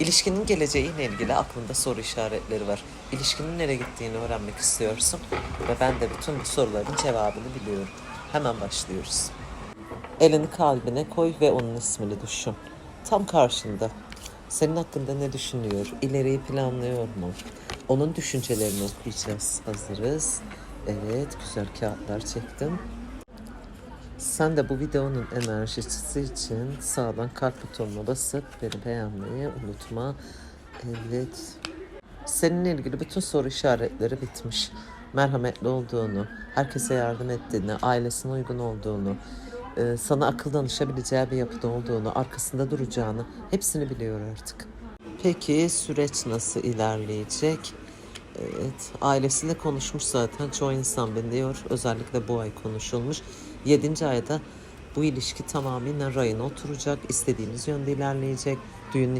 İlişkinin geleceğiyle ilgili aklında soru işaretleri var. İlişkinin nereye gittiğini öğrenmek istiyorsun ve ben de bütün bu soruların cevabını biliyorum. Hemen başlıyoruz. Elini kalbine koy ve onun ismini düşün. Tam karşında. Senin hakkında ne düşünüyor? İleriyi planlıyor mu? Onun düşüncelerini okuyacağız. Hazırız. Evet, güzel kağıtlar çektim. Sen de bu videonun enerjisi için sağdan kalp butonuna basıp beni beğenmeyi unutma. Evet. Seninle ilgili bütün soru işaretleri bitmiş. Merhametli olduğunu, herkese yardım ettiğini, ailesine uygun olduğunu, e, sana akıl danışabileceği bir yapıda olduğunu, arkasında duracağını hepsini biliyor artık. Peki süreç nasıl ilerleyecek? Evet, ailesiyle konuşmuş zaten. Çoğu insan biliyor. Özellikle bu ay konuşulmuş. 7. ayda bu ilişki tamamen rayına oturacak. istediğiniz yönde ilerleyecek. Düğün